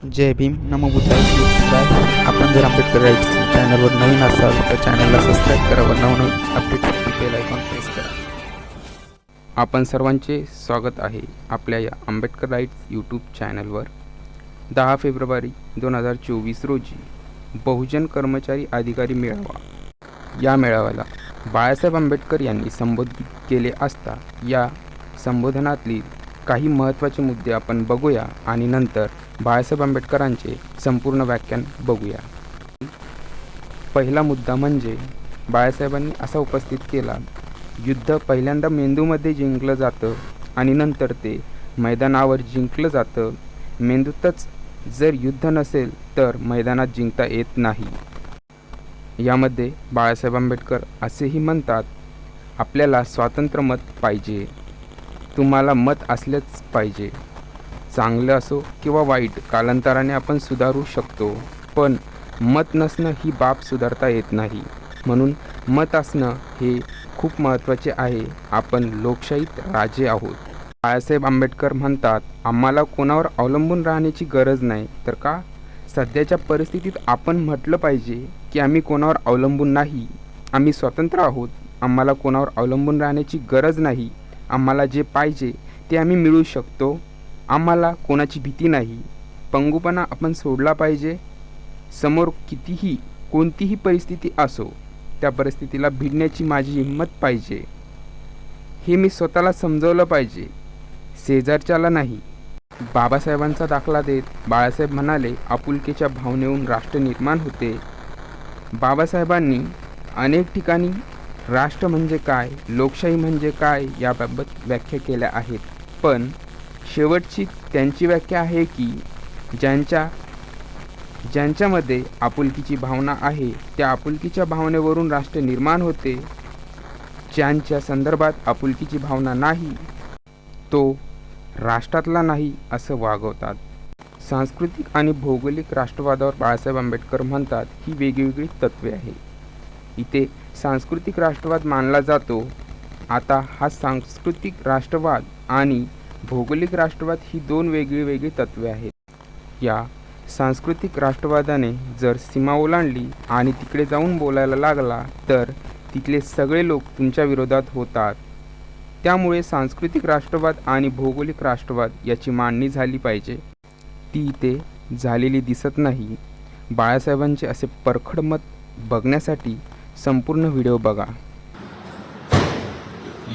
जय भीम. नमो बुद्धाय आपण जर आंबेडकर राईट्स चॅनलवर नवीन असाल तर चॅनलला सबस्क्राईब करा व नवनवीन अपडेटसाठी बेल आयकॉन प्रेस करा. आपण सर्वांचे स्वागत आहे आपल्या या आंबेडकर राईट्स यूट्यूब चॅनलवर दहा फेब्रुवारी दोन हजार चोवीस रोजी बहुजन कर्मचारी अधिकारी मेळावा. या मेळाव्याला बाळासाहेब आंबेडकर यांनी संबोधित केले असता या संबोधनातली काही महत्त्वाचे मुद्दे आपण बघूया आणि नंतर बाळासाहेब आंबेडकरांचे संपूर्ण व्याख्यान बघूया. पहिला मुद्दा म्हणजे बाळासाहेबांनी असा उपस्थित केला युद्ध पहिल्यांदा मेंदूमध्ये जिंकलं जातं आणि नंतर ते मैदानावर जिंकलं जातं. मेंदूतच जर युद्ध नसेल तर मैदानात जिंकता येत नाही. यामध्ये बाळासाहेब आंबेडकर असेही म्हणतात आपल्याला स्वातंत्र्य मत पाहिजे. तुम्हाला मत असलेच पाहिजे. चांगलं असो किंवा वाईट कालांतराने आपण सुधारू शकतो. पण मत नसणं ही बाब सुधारता येत नाही. म्हणून मत असणं हे खूप महत्त्वाचे आहे. आपण लोकशाहीत राजे आहोत. बाळासाहेब आंबेडकर म्हणतात आम्हाला कोणावर अवलंबून राहण्याची गरज नाही. तर का? सध्याच्या परिस्थितीत आपण म्हटलं पाहिजे की आम्ही कोणावर अवलंबून नाही. आम्ही स्वतंत्र आहोत. आम्हाला कोणावर अवलंबून राहण्याची गरज नाही. आम्हाला जे पाहिजे ते आम्ही मिळू शकतो. आम्हाला कोणाची भीती नाही. पंगुपणा आपण सोडला पाहिजे. समोर कितीही कोणतीही परिस्थिती असो त्या परिस्थितीला भिडण्याची माझी हिंमत पाहिजे. हे मी स्वतःला समजवलं पाहिजे. शेजारच्याला नाही. बाबासाहेबांचा दाखला देत बाळासाहेब म्हणाले आपुलकीच्या भावनेहून राष्ट्र निर्माण होते. बाबासाहेबांनी अनेक ठिकाणी राष्ट्र म्हणजे काय लोकशाही म्हणजे काय याबाबत व्याख्या केल्या आहेत. पण शेवटची त्यांची व्याख्या आहे की ज्यांच्या ज्यांच्यामध्ये आपुलकीची भावना आहे त्या आपुलकीच्या भावनेवरून राष्ट्र निर्माण होते. ज्यांच्या संदर्भात आपुलकीची भावना नाही तो राष्ट्रातला नाही असं वागवतात. सांस्कृतिक आणि भौगोलिक राष्ट्रवादावर बाळासाहेब आंबेडकर म्हणतात ही वेगवेगळी तत्वे आहे इथे सांस्कृतिक राष्ट्रवाद मानला जातो. आता हा सांस्कृतिक राष्ट्रवाद आणि भौगोलिक राष्ट्रवाद ही दोन वेगळी वेगळी तत्वे आहेत. या सांस्कृतिक राष्ट्रवादाने जर सीमा ओलांडली आणि तिकडे जाऊन बोलायला लागला तर तिथले सगळे लोक तुमच्या विरोधात होतात. त्यामुळे सांस्कृतिक राष्ट्रवाद आणि भौगोलिक राष्ट्रवाद याची मांडणी झाली पाहिजे. ती इथे झालेली दिसत नाही. बाळासाहेबांचे असे परखड मत बघण्यासाठी संपूर्ण व्हिडिओ बघा.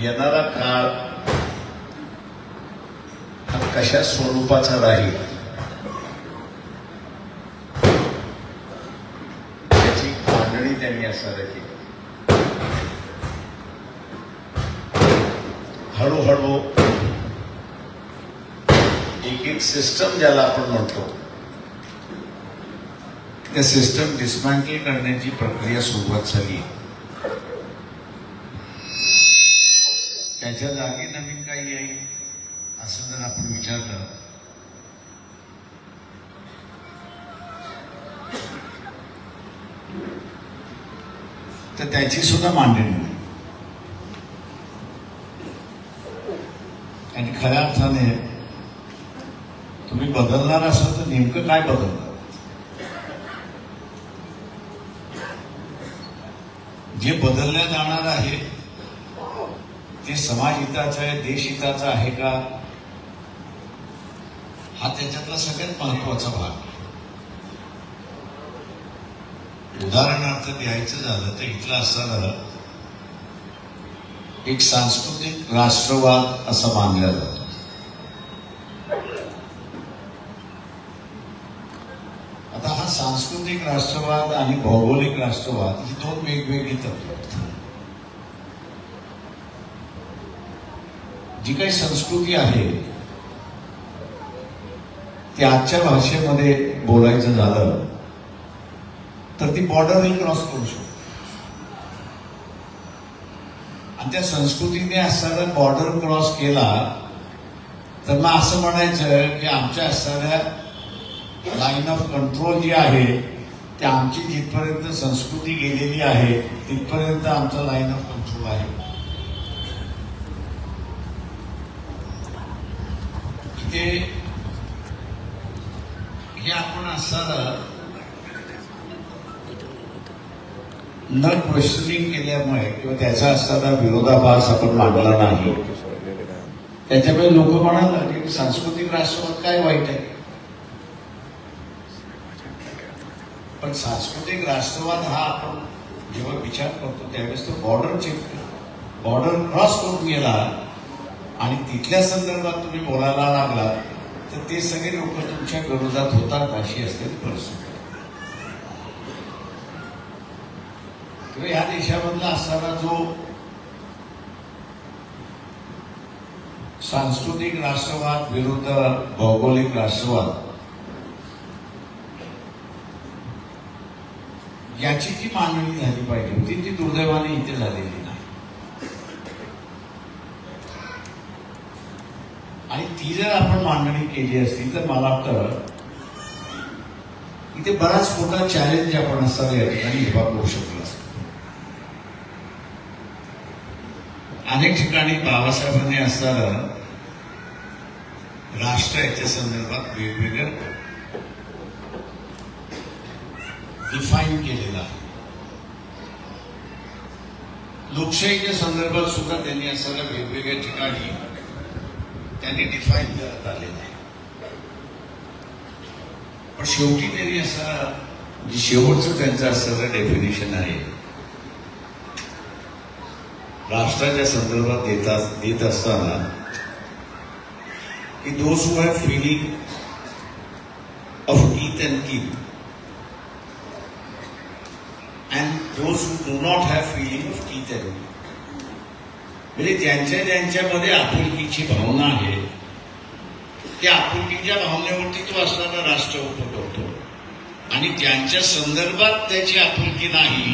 येणारा काळ हा कशा स्वरूपाचा राहील? त्याची मांडणी त्यांनी असणार केली हळूहळू एक एक सिस्टम ज्याला आपण म्हणतो. त्या सिस्टम डिस्मँटल करण्याची प्रक्रिया सुरुवात झाली. त्याच्या जागी नवीन काही येईल असं जर आपण विचारलं तर त्याची सुद्धा मांडणी नाही. आणि खऱ्या अर्थाने तुम्ही बदलणार असाल तर नेमकं काय बदलणार? जे बदलल्या जाणार आहे ते समाजहिताचं आहे देशहिताचं आहे का हा त्याच्यातला सगळ्यात महत्त्वाचा भाग आहे. उदाहरणार्थ द्यायचं झालं तर इथलं झालं एक सांस्कृतिक राष्ट्रवाद असं मानलं जातं आता हा राष्ट्रवाद आणि भौगोलिक राष्ट्रवाद ही दोन वेगवेगळी तत्व जी काही संस्कृती आहे ती आजच्या भाषेमध्ये बोलायचं झालं तर ती बॉर्डरही क्रॉस करू शकतो. आणि त्या संस्कृतीने असणारा बॉर्डर क्रॉस केला तर मग असं म्हणायचं की आमच्या असणाऱ्या लाईन ऑफ कंट्रोल जी आहे की आमची जिथपर्यंत संस्कृती गेलेली आहे तिथपर्यंत आमचा लाईन ऑफ कंट्रोल आहे. ते हे आपण असताना न क्वेश्चनिंग केल्यामुळे किंवा त्याचा असताना विरोधाभास आपण मांडला नाही. त्याच्यामुळे लोक म्हणाल की सांस्कृतिक राष्ट्रवाद काय वाईट आहे? पण सांस्कृतिक राष्ट्रवाद हा आपण जेव्हा विचार करतो त्यावेळेस तो बॉर्डर चेक बॉर्डर क्रॉस करून गेला आणि तिथल्या संदर्भात तुम्ही बोलायला लागला तर ते सगळे लोक तुमच्या विरोधात होतात अशी असते परिस्थिती. किंवा या देशामधला असणारा जो सांस्कृतिक राष्ट्रवाद विरुद्ध भौगोलिक राष्ट्रवाद याची जी मांडणी झाली पाहिजे होती ती दुर्दैवाने इथे झालेली नाही. आणि ती जर आपण मांडणी केली असती तर मला वाटतं इथे बराच मोठा चॅलेंज आपण असताना या ठिकाणी उभा करू शकलो असतो. अनेक ठिकाणी बाबासाहेबांनी असताना राष्ट्र याच्या संदर्भात वेगवेगळ्या डिफाईन केलेला. आहे लोकशाहीच्या संदर्भात सुद्धा त्यांनी असायला वेगवेगळ्या ठिकाणी त्यांनी डिफाईन करत आलेलं आहे. पण शेवटी त्यांनी असा म्हणजे शेवटचं त्यांचं असणारं डेफिनेशन आहे. राष्ट्राच्या संदर्भात देतात देत असताना की those have feeling of eat and kill and those who do not have feeling of eat म्हणजे ज्यांच्या ज्यांच्यामध्ये आपुलकीची भावना आहे त्या आपुलकीच्या भावनेवरती तो असणारा राष्ट्र उपटवतो. आणि ज्यांच्या संदर्भात त्याची आपुलकी नाही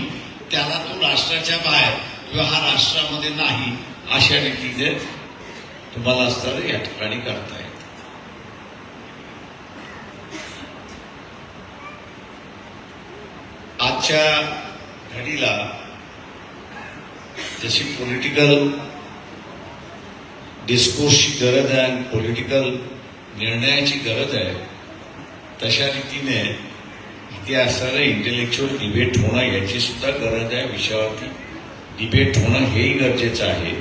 त्याला तो राष्ट्राच्या बाहेर किंवा हा राष्ट्रामध्ये नाही अशा रीतीने तुम्हाला असताना या ठिकाणी करता येत. आजच्या घडीला जशी पॉलिटिकल डिस्कोर्सची गरज आहे आणि पॉलिटिकल निर्णयाची गरज आहे तशा रीतीने इथे असणारं इंटेलेक्च्युअल डिबेट होणं याची सुद्धा गरज आहे. विषयावरती डिबेट होणं हेही गरजेचं आहे.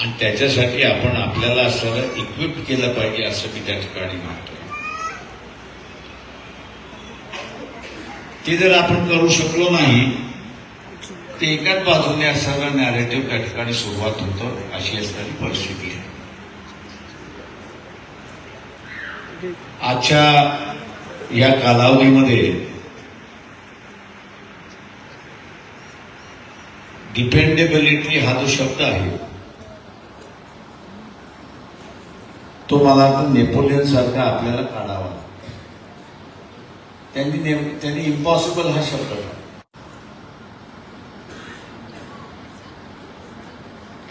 आणि त्याच्यासाठी आपण आपल्याला असणारं इक्विप केलं पाहिजे असं मी त्या ठिकाणी म्हणतो. ते जर आपण करू शकलो नाही ते एकाच बाजूने असणारा नॅरेटिव्ह त्या ठिकाणी सुरुवात होतं अशी असणारी परिस्थिती आहे. आजच्या या कालावधीमध्ये डिपेंडेबिलिटी हा जो शब्द आहे तो मला वाटतं नेपोलियन सारखा आपल्याला काढावा त्यांनी नेम- त्यांनी इम्पॉसिबल हा शब्द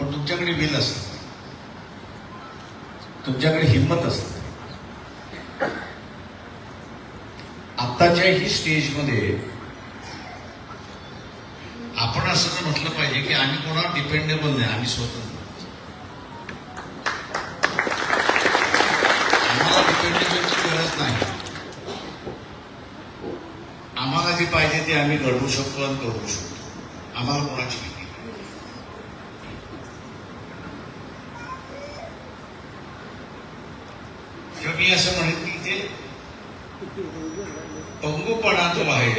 पण तुमच्याकडे विल असत. तुमच्याकडे हिंमत असते. आत्ताच्या ही स्टेजमध्ये आपण असं तर म्हटलं पाहिजे की आम्ही कोणावर डिपेंडेबल नाही आम्ही स्वतंत्र आम्ही पाहिजे ते आम्ही घडवू शकतो आणि करू शकतो आम्हाला कोणाची भीती नाही. किंवा मी असं म्हणेन की ते पंगूपणा जो आहे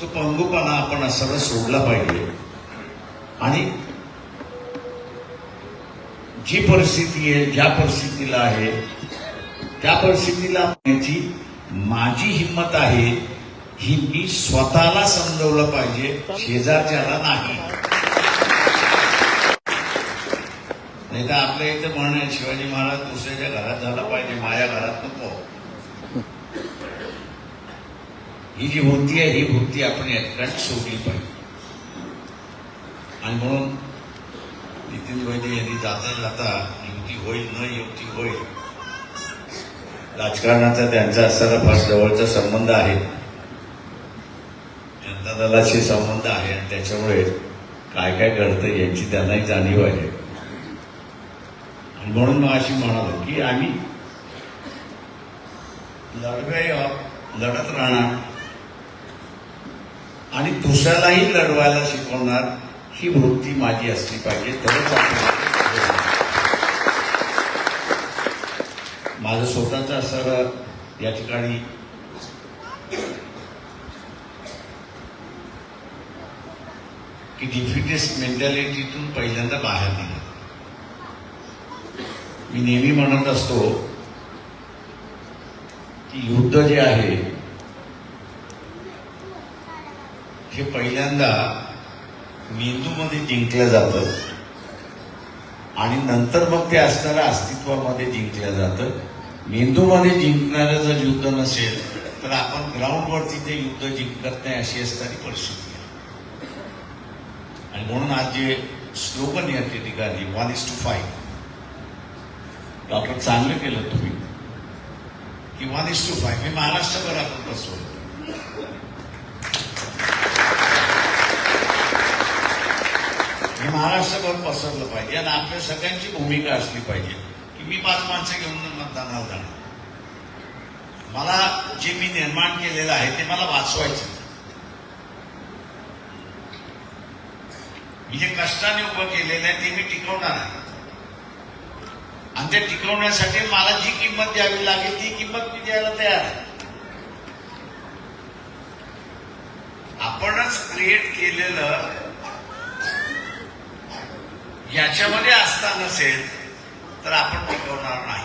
तो पंगुपणा आपण सगळं सोडला पाहिजे आणि जी परिस्थिती आहे ज्या परिस्थितीला आहे त्या परिस्थितीला माझी हिंमत आहे ही मी स्वतःला समजवलं पाहिजे शेजारच्याला नाही. नाही तर आपल्या इथं म्हणणं आहे शिवाजी महाराज दुसऱ्याच्या घरात झाला पाहिजे माझ्या घरात नको. ही जी वृत्ती आहे ही वृत्ती आपण या सोडली पाहिजे. आणि म्हणून नितीन वैद्य यांनी जाता जाता युती होईल न युती होईल. राजकारणाचा त्यांचा असा फार जवळचा संबंध आहे. दलाशी संबंध आहे आणि त्याच्यामुळे काय काय घडतं याची त्यांनाही जाणीव आहे. आणि म्हणून मग अशी म्हणालो की आम्ही लढवे लढत राहणार. आणि दुसऱ्यालाही लढवायला शिकवणार ही वृत्ती माझी असली पाहिजे तरच माझं स्वतःच असं या ठिकाणी की डिफिटेस्ट मेंटॅलिटीतून पहिल्यांदा बाहेर निघा. मी नेहमी म्हणत असतो की युद्ध जे आहे हे पहिल्यांदा मेंदूमध्ये जिंकलं जातं आणि नंतर मग ते असणाऱ्या अस्तित्वामध्ये जिंकलं जातं. मेंदूमध्ये जिंकणारं जर युद्ध नसेल तर आपण ग्राउंडवरती ते युद्ध जिंकत नाही अशी असणारी परिस्थिती. म्हणून आज जे स्लोगन या ठिकाणी one is to five doctor चांगलं केलं तुम्ही. की वन इज टू फाईव्ह मी महाराष्ट्रभर आपण बसवलं हे महाराष्ट्रभर पसरलं पाहिजे आणि आपल्या सगळ्यांची भूमिका असली पाहिजे की मी पाच माणसं घेऊन मतदानाला जाणार मला जे मी निर्माण केलेलं आहे ते मला वाचवायचं मी जे कष्टाने उभं केलेलं आहे ते मी टिकवणार आहे. आणि ते टिकवण्यासाठी मला जी किंमत द्यावी लागेल ती किंमत मी द्यायला तयार आहे. आपणच क्रिएट केलेलं याच्यामध्ये असता नसेल तर आपण टिकवणार नाही.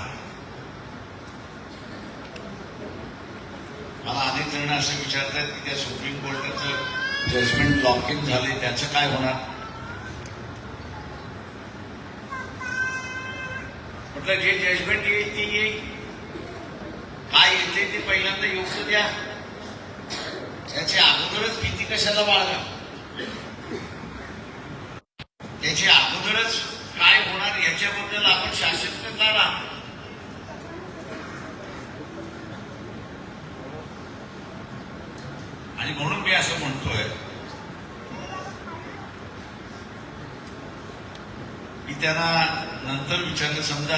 मला अनेक जण असं विचारतात की त्या सुप्रीम कोर्टाचं जजमेंट लॉक इन झाले त्याचं काय होणार? म्हटलं जे जजमेंट येईल ती येईल. काय येते ते पहिल्यांदा योग्य द्या. त्याची अगोदरच भीती कशाला बाळगा त्याची अगोदरच काय होणार याच्याबद्दल आपण शासक काढा आणि म्हणून मी असं म्हणतोय मी त्यांना नंतर विचारलं समजा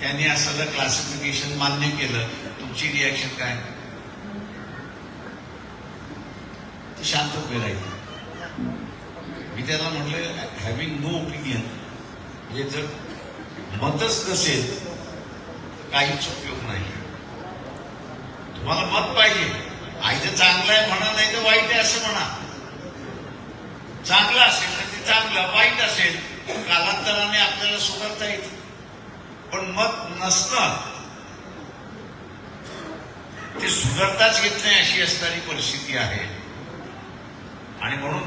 त्यांनी असं क्लासिफिकेशन मान्य केलं तुमची रिॲक्शन काय? ते शांत उभे राहिले. मी त्याला म्हटलं हॅव्हिंग नो ओपिनियन म्हणजे जर मतच नसेल काहीच उपयोग नाही. तुम्हाला मत पाहिजे. आयचं चांगलं आहे म्हणा नाही तर वाईट आहे असं म्हणा. चांगलं असेल तर ते चांगलं वाईट असेल कालांतराने आपल्याला सुधारता येते. पण मत नसणं ते सुधारताच येत नाही अशी असणारी परिस्थिती आहे. आणि म्हणून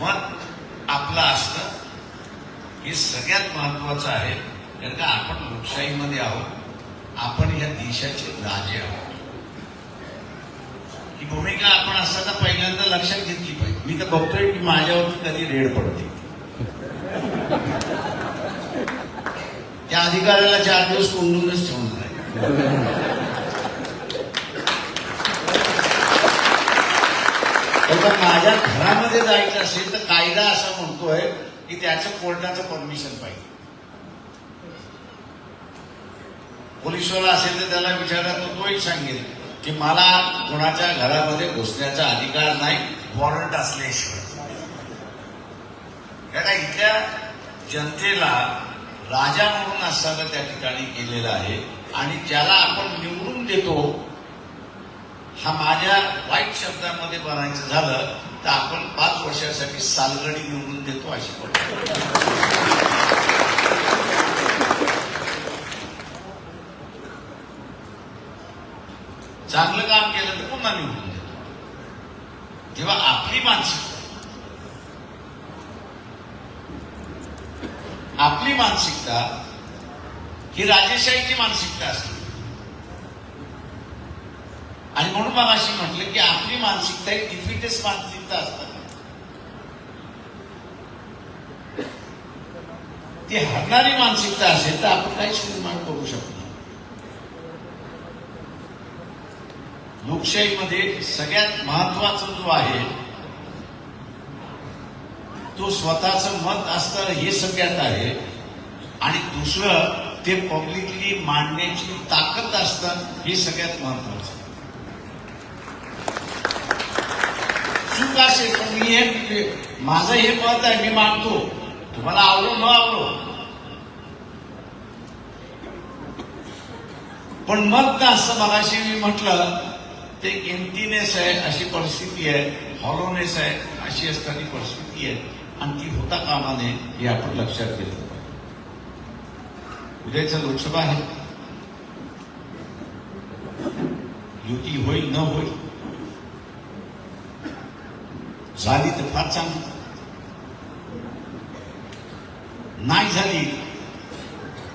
मत आपलं असणं हे सगळ्यात महत्वाचं आहे. कारण का आपण लोकशाहीमध्ये आहोत. आपण या देशाचे राजे आहोत. ही भूमिका आपण असताना पहिल्यांदा लक्षात घेतली पाहिजे. मी तर बघतोय की माझ्यावरती कधी रेड पडते. त्या अधिकाऱ्याला चार दिवस कोंडूनच ठेवणार आहे माझ्या घरामध्ये जायचं असेल तर कायदा असा म्हणतोय की त्याचं कोर्टाचं परमिशन पाहिजे. पोलिसवाला असेल तर त्याला विचारला तर तोही सांगेल की मला कोणाच्या घरामध्ये घुसण्याचा अधिकार नाही वॉरंट असल्याशिवाय. कारण इथल्या जनतेला राजा म्हणून असताना त्या ठिकाणी गेलेला आहे. आणि ज्याला आपण निवडून देतो हा माझ्या वाईट शब्दामध्ये बनायचं झालं तर आपण पाच वर्षासाठी सालगडी निवडून देतो अशी पडतो चांगलं काम केलं तर पुन्हा निवडून देतो. तेव्हा आपली मानसिकता आपली मानसिकता ही राजेशाहीची मानसिकता असते. आणि म्हणून मला अशी म्हटलं की आपली मानसिकता ही डिफिटेस्ट मानसिकता असतात. ती हरणारी मानसिकता असेल तर आपण काहीच निर्माण करू शकतो लोकशाहीमध्ये सगळ्यात महत्वाचं जो आहे तो स्वतःचं मत असतं हे सगळ्यात आहे. आणि दुसरं ते पब्लिकली मांडण्याची ताकद असतं हे सगळ्यात महत्वाचं चूक असेल पण मी हे माझं हे मत आहे मी मानतो. तुम्हाला आवडो न आवडो. पण मत का असं मगाशी मी म्हटलं ते एम्प्टीनेस आहे अशी परिस्थिती आहे हॉलोनेस आहे अशी असताना परिस्थिती आहे. आणि ती होता कामा नये हे आपण लक्षात घेतलं. उद्याचं लोकसभा आहे. युती होईल न होईल. झाली तर फार चांगली. नाही झाली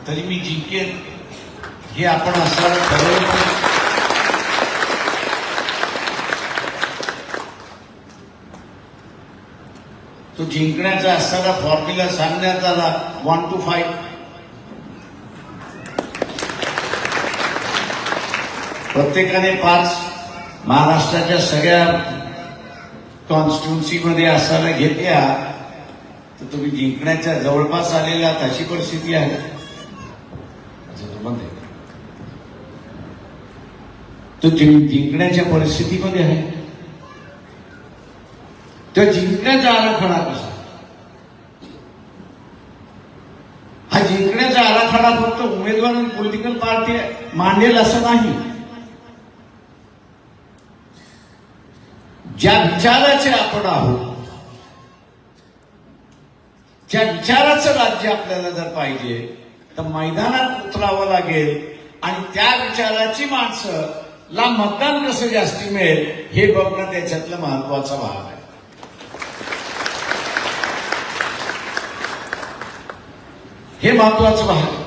तरी मी जिंकेन. हे आपण असं ठरवलं. जिंकण्याचा असणारा फॉर्म्युला सांगण्यात आला. वन टू फाईव्ह प्रत्येकाने पाच. महाराष्ट्राच्या सगळ्या कॉन्स्टिट्युन्सीमध्ये असायला घेतल्या तर तुम्ही जिंकण्याच्या जवळपास आलेल्या अशी परिस्थिती आहे. तर तुम्ही जिंकण्याच्या परिस्थितीमध्ये आहे. त्या जिंकण्याचा आराखडा कसा? हा जिंकण्याचा आराखडा फक्त उमेदवार आणि पॉलिटिकल पार्टी मांडेल असं नाही. ज्या विचाराचे आपण आहोत ज्या विचाराचं राज्य आपल्याला जर पाहिजे तर मैदानात उतरावं लागेल आणि त्या विचाराची माणसं ला मतदान कसं जास्ती मिळेल हे बघणं त्याच्यातलं महत्त्वाचा भाग आहे. हे महत्वाचं भाग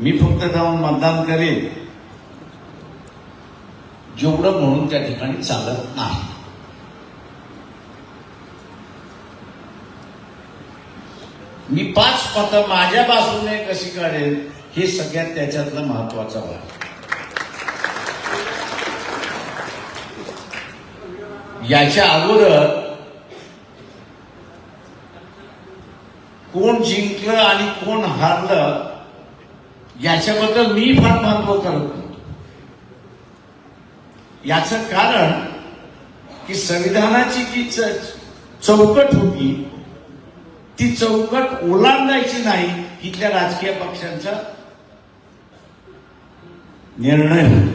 मी फक्त जाऊन मतदान करेन. जेवढं म्हणून त्या ठिकाणी चालत नाही. मी पाच पथं माझ्या बाजूने कशी काढेल हे सगळ्यात त्याच्यातलं महत्त्वाचा भाग याच्या अगोदर कोण जिंकलं आणि कोण हारलं याच्याबद्दल मी फार महत्त्व करत नव्हतो याचं कारण की संविधानाची जी चौकट होती ती चौकट ओलांडायची नाही इथल्या राजकीय पक्षांचा निर्णय होता.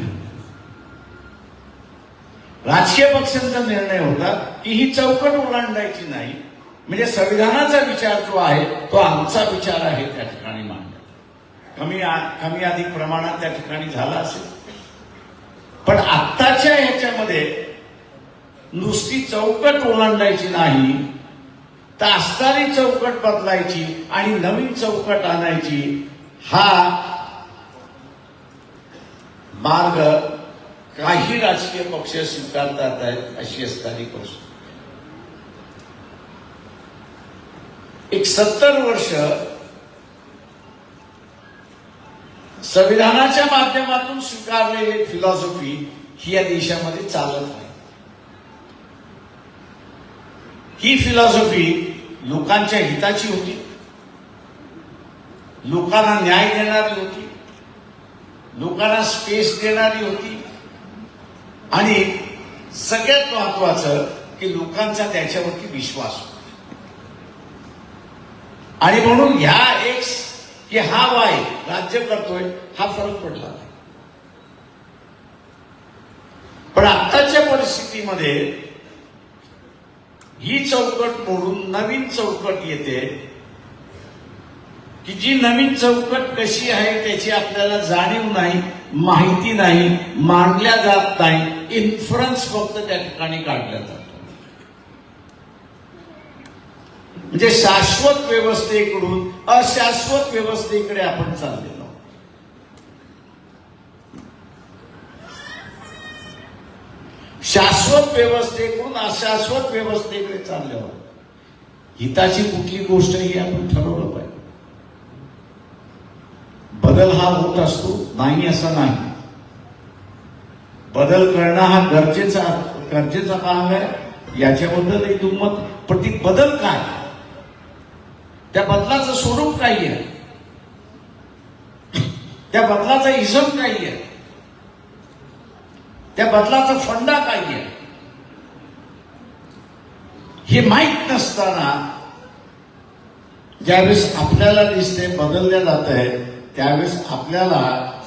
राजकीय पक्षांचा निर्णय होता की ही चौकट ओलांडायची नाही. म्हणजे संविधानाचा विचार जो आहे तो आमचा विचार आहे त्या ठिकाणी मांडला. कमी कमी अधिक प्रमाणात त्या ठिकाणी झाला असेल. पण आत्ताच्या ह्याच्यामध्ये नुसती चौकट ओलांडायची नाही तर असणारी चौकट बदलायची आणि नवीन चौकट आणायची हा मार्ग काही राजकीय पक्ष स्वीकारतात आहेत अशी असणारी गोष्ट एक सत्तर वर्ष संविधानाच्या माध्यमातून स्वीकारलेली फिलॉसॉफी ही या देशामध्ये चालत नाही. ही फिलॉसॉफी लोकांच्या हिताची होती. लोकांना न्याय देणारी होती. लोकांना स्पेस देणारी होती. आणि सगळ्यात महत्वाचं की लोकांचा त्याच्यावरती विश्वास होता. आणि म्हणून ह्या एक्स की हा वाय राज्य करतोय हा फरक पडला नाही. पण आत्ताच्या परिस्थितीमध्ये ही चौकट मोडून नवीन चौकट येते की जी नवीन चौकट कशी आहे त्याची आपल्याला जाणीव नाही माहिती नाही मांडल्या जात नाही इन्फ्लुअन्स फक्त त्या ठिकाणी काढल्या जातात. म्हणजे शाश्वत व्यवस्थेकडून अशाश्वत व्यवस्थेकडे आपण चाललेलो. आहोत. शाश्वत व्यवस्थेकडून अशाश्वत व्यवस्थेकडे चालले आहोत हिताची कुठली गोष्ट ही आपण ठरवलं पाहिजे. बदल हा होत असतो नाही असं नाही. बदल करणं हा गरजेचा गरजेचा भाग आहे याच्याबद्दल एक दुमत पण ती बदल काय? त्या बदलाचं स्वरूप काही आहे त्या बदलाचा इझम काही आहे त्या बदलाचा फंडा काही आहे हे माहीत नसताना ज्यावेळेस आपल्याला दिसते बदलल्या जात आहे त्यावेळेस आपल्याला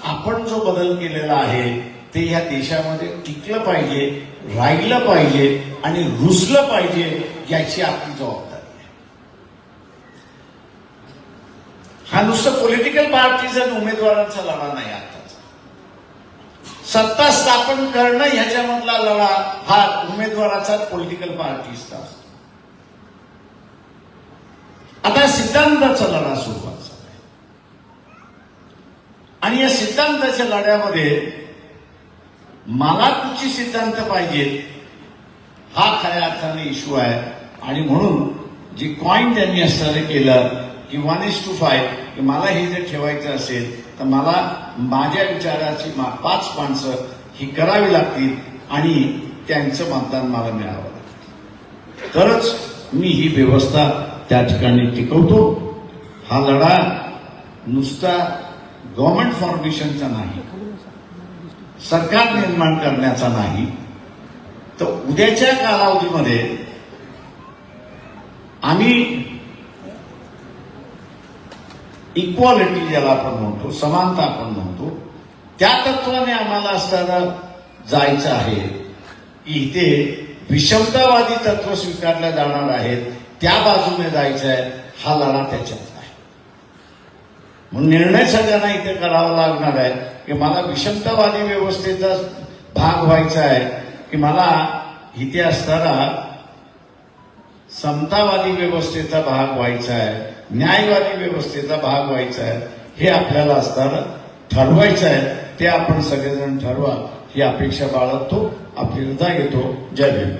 आपण जो बदल केलेला आहे ते ह्या देशामध्ये टिकलं पाहिजे राहिलं पाहिजे आणि रुजलं पाहिजे याची आपली जबाबदारी आहे हा नुसतं पॉलिटिकल पार्टीज आणि उमेदवारांचा लढा नाही आताचा. सत्ता स्थापन करणं ह्याच्यामधला लढा हा उमेदवाराचा पॉलिटिकल पार्टीजचा असतो. आता सिद्धांताचा लढा सुरू व्हायचा आणि या सिद्धांताच्या लढ्यामध्ये मला कुठची सिद्धांत पाहिजेत हा खऱ्या अर्थाने इश्यू आहे. आणि म्हणून जी कॉईन त्यांनी असणारे केलं की वन इज टू फाय की मला हे जर ठेवायचं असेल तर मला माझ्या विचाराची मा- पाच माणसं ही करावी लागतील आणि त्यांचं मतदान मला मिळावं लागतं. तरच मी ही व्यवस्था त्या ठिकाणी टिकवतो. हा लढा नुसता गव्हर्नमेंट फाउंडेशनचा नाही. सरकार निर्माण करण्याचा नाही. तर उद्याच्या कालावधीमध्ये आम्ही इक्वालिटी ज्याला आपण म्हणतो समानता आपण म्हणतो त्या तत्वाने आम्हाला असताना जायचं आहे. की इथे विषमतावादी तत्व स्वीकारल्या जाणार आहेत त्या बाजूने जायचं आहे हा लढा त्याच्यात आहे म्हणून निर्णय सगळ्यांना इथे करावा लागणार आहे की मला विषमतावादी व्यवस्थेचा भाग व्हायचा आहे की मला इथे असताना समतावादी व्यवस्थेचा भाग व्हायचा आहे न्यायवादी व्यवस्थेचा भाग व्हायचा आहे हे आपल्याला असताना ठरवायचं आहे ते आपण सगळेजण ठरवा ही अपेक्षा बाळगतो आपली रजा येतो जय भीम.